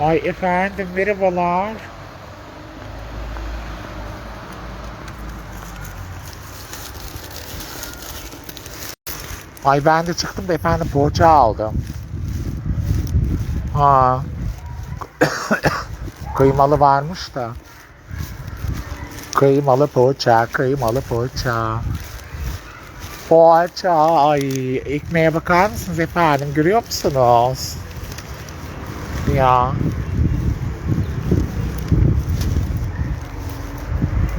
Ay efendim merhabalar. Ay ben de çıktım da efendim poğaça aldım. Ha. Kıymalı varmış da. Kıymalı poğaça, kıymalı poğaça. Poğaça, ay ekmeğe bakar mısınız efendim görüyor musunuz? Ya.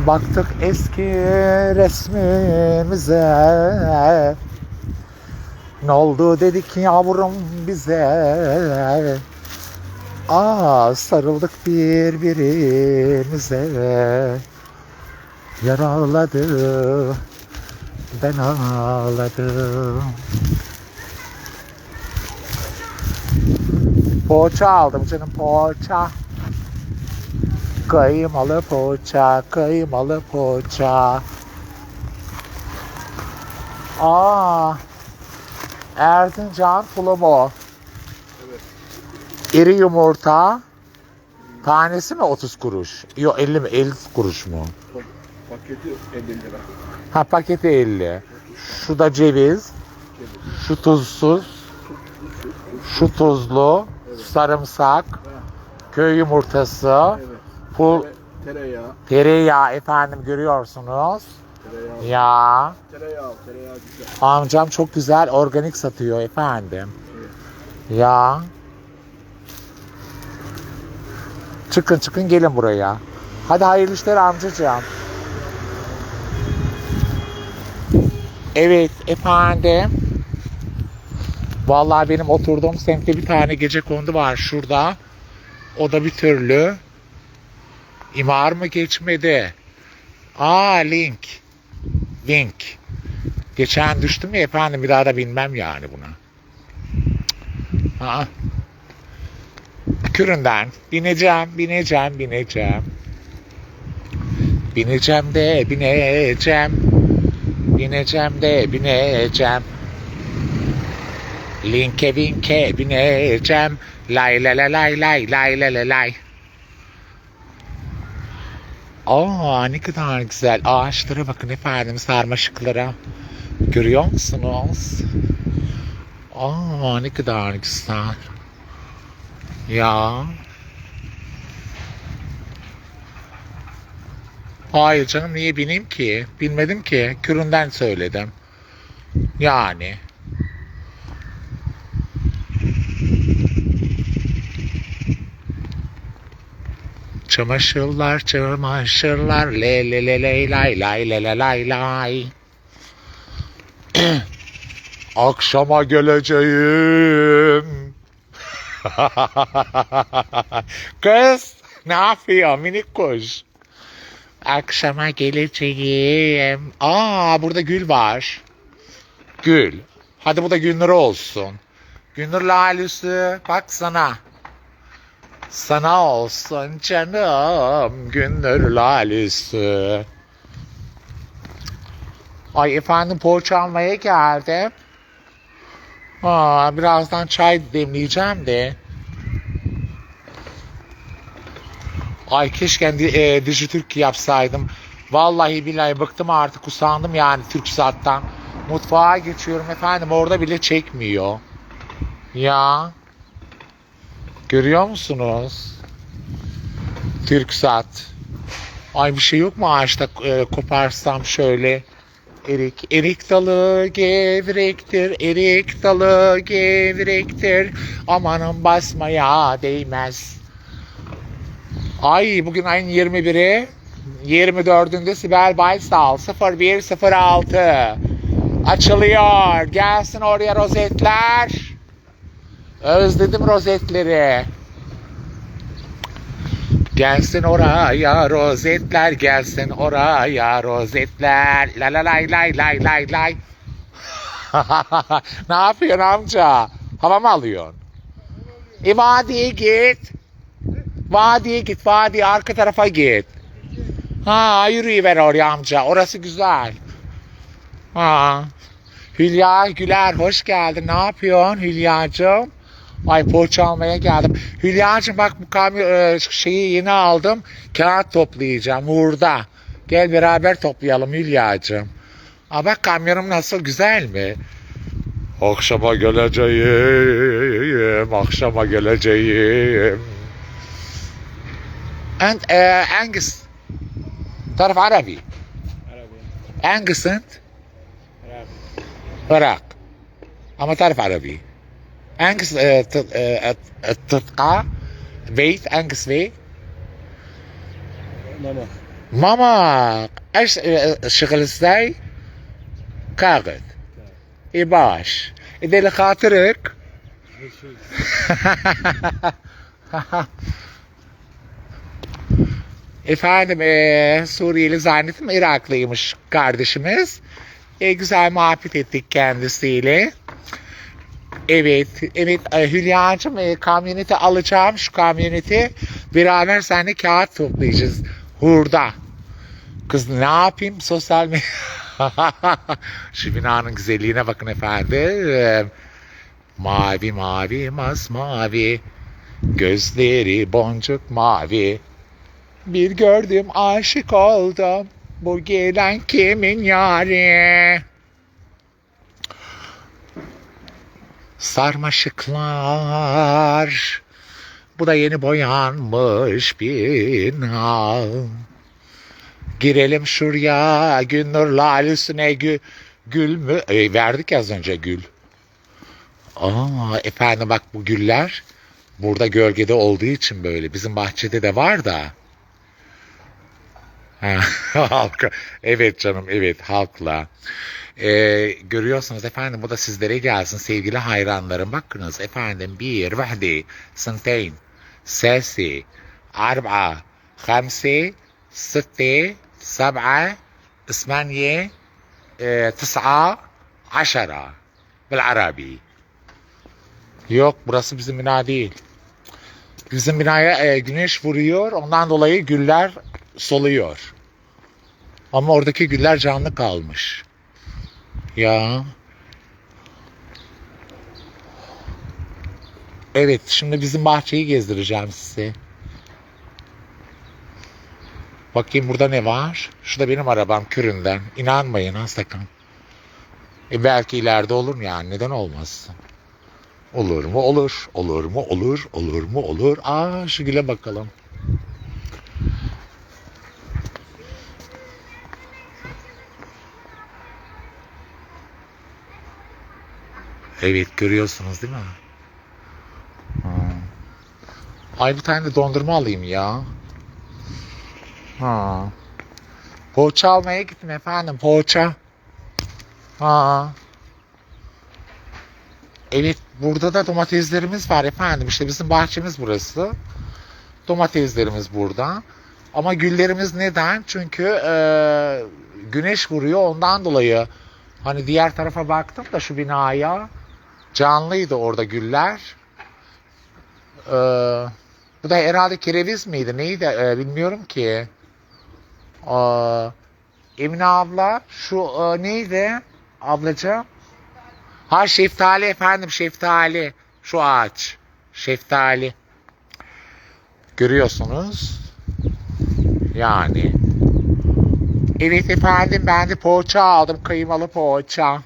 Baktık eski resmimize. Ne oldu dedik yavrum bize. Aa sarıldık birbirimize. Yaraladı. Ben ağladım. Poğaça aldım canım poğaça. Kıymalı poğaça, kıymalı poğaça. Aa, Erzincan tulumu. Evet. İri yumurta. Tanesi mi 30 kuruş? Yok 50 mi? 50 kuruş mu? Pa- Paketi 50 lira. Ha paketi 50. Şu da ceviz. Şu tuzsuz. Şu tuzlu. Sarımsak. Köy yumurtası. Evet. Pul, Tere- tereyağı. tereyağı efendim görüyorsunuz. Tereyağı. Ya Tereyağı. Tereyağı güzel. amcam çok güzel organik satıyor efendim. Ya. Çıkın çıkın gelin buraya. Hadi hayırlı işler amcacığım. Evet efendim. Vallahi benim oturduğum semtte bir tane gece kondu var şurada. O da bir türlü. İmar mı geçmedi? Aa link. Link. Geçen düştüm ya efendim bir daha da binmem yani buna. Aa. Küründen bineceğim, bineceğim, bineceğim. Bineceğim de bineceğim. Bineceğim de bineceğim. Linke vinke bineceğim. Lay la la lay lay lay la la lay. Aa ne kadar güzel. Ağaçlara bakın efendim sarmaşıklara. Görüyor musunuz? Aa ne kadar güzel. Ya. Hayır canım niye bineyim ki? Bilmedim ki. Küründen söyledim. Yani. Çamaşırlar, çamaşırlar, le le le le lay lay le le lay lay. Akşama geleceğim. Kız ne yapıyor minik kuş? Akşama geleceğim. Aa burada gül var. Gül. Hadi bu da Gülnur olsun. Gülnur lalüsü bak sana. Sana olsun canım Gündür lalüsü. Ay efendim poğaça almaya geldim. Aa, birazdan çay demleyeceğim de. Ay keşke e, Dijitürk yapsaydım. Vallahi billahi bıktım artık usandım yani Türk Saat'tan. Mutfağa geçiyorum efendim orada bile çekmiyor. Ya. Görüyor musunuz? Türk Saat. Ay bir şey yok mu ağaçta e, koparsam şöyle. Erik, erik dalı gevrektir, erik dalı gevrektir. Amanın basmaya değmez. Ay bugün ayın 21'i. 24'ünde Sibel Baysal 0106 açılıyor. Gelsin oraya rozetler. Özledim rozetleri. Gelsin oraya rozetler, gelsin oraya rozetler. La la lay lay lay lay lay. ne yapıyorsun amca? Hava mı alıyorsun? E vadiye git. Vadiye git, vadiye arka tarafa git. Ha yürüyüver oraya amca, orası güzel. Ha. Hülya Güler hoş geldin. Ne yapıyorsun Hülyacığım? Ay poğaça almaya geldim. Hülya'cığım bak bu kamyon e, şeyi yeni aldım. Kağıt toplayacağım Uğur'da. Gel beraber toplayalım Hülya'cığım. Aa bak kamyonum nasıl güzel mi? Akşama geleceğim, akşama geleceğim. And e, uh, Angus taraf Arabi. Arabi. Angus'ın Irak. Irak. Ama taraf Arabi. عربي Angus uh, ت- uh, التقى بيت Angus بيت ماما ماما ايش الشغل ازاي كاغد اي باش اذا لخاطرك Efendim eee Suriyeli zannettim Iraklıymış kardeşimiz. E, güzel muhabbet ettik kendisiyle. Evet, evet Hülya'cığım e, kamyoneti alacağım şu kamyoneti. Beraber seninle kağıt toplayacağız. Hurda. Kız ne yapayım sosyal medya. şu binanın güzelliğine bakın efendim. Mavi mavi masmavi. Gözleri boncuk mavi. Bir gördüm aşık oldum. Bu gelen kimin yari? Sarmaşıklar. Bu da yeni boyanmış bina. Girelim şuraya. Günnur lalisine gül, gül mü? E, verdik az önce gül. Aa, efendim bak bu güller burada gölgede olduğu için böyle. Bizim bahçede de var da. Ha, halka. Evet canım evet halkla. Ee, görüyorsunuz efendim bu da sizlere gelsin sevgili hayranlarım. Bakınız efendim bir, vahdi, sınteyn, sesi, arba'a, hamsi, sitte, sab'a, ثمانية e, تسعة عشرة بالعربي Yok burası bizim bina değil. Bizim binaya e, güneş vuruyor ondan dolayı güller soluyor. Ama oradaki güller canlı kalmış. Ya. Evet şimdi bizim bahçeyi gezdireceğim size. Bakayım burada ne var? Şurada benim arabam küründen. İnanmayın ha sakın. E belki ileride olur yani neden olmasın? Olur mu olur, olur mu olur, olur mu olur. Aa şu güle bakalım. Evet görüyorsunuz değil mi? Ha. Ay bir tane de dondurma alayım ya. Ha. Poğaça almaya gittim efendim poğaça. Ha. Evet burada da domateslerimiz var efendim. İşte bizim bahçemiz burası. Domateslerimiz burada. Ama güllerimiz neden? Çünkü e, güneş vuruyor ondan dolayı. Hani diğer tarafa baktım da şu binaya canlıydı orada güller. E, bu da herhalde kereviz miydi neydi E, bilmiyorum ki. E, Emine abla şu e, neydi ablacığım? Ha şeftali efendim şeftali. Şu ağaç. Şeftali. Görüyorsunuz. Yani. Evet efendim ben de poğaça aldım. Kıymalı poğaça.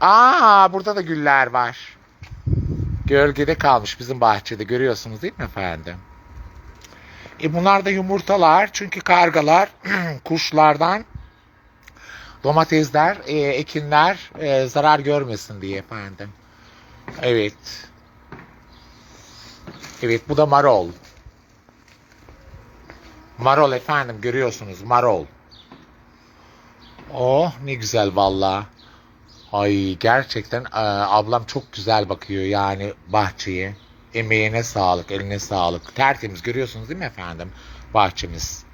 Aa burada da güller var. Gölgede kalmış bizim bahçede. Görüyorsunuz değil mi efendim? E bunlar da yumurtalar. Çünkü kargalar kuşlardan domatesler, e, ekinler e, zarar görmesin diye efendim. Evet. Evet bu da marol. Marol efendim görüyorsunuz marol. Oh ne güzel valla. Ay gerçekten e, ablam çok güzel bakıyor yani bahçeye. Emeğine sağlık, eline sağlık. Tertemiz görüyorsunuz değil mi efendim bahçemiz?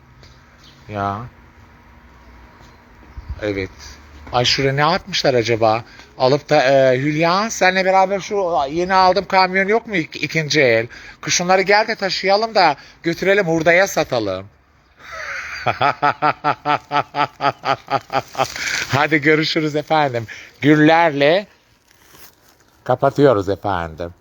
Ya. Evet. Ay şuraya ne atmışlar acaba? Alıp da e, Hülya senle beraber şu yeni aldığım kamyon yok mu ik- ikinci el? Kışınları gel de taşıyalım da götürelim hurdaya satalım. Hadi görüşürüz efendim. Güllerle Kapatıyoruz efendim.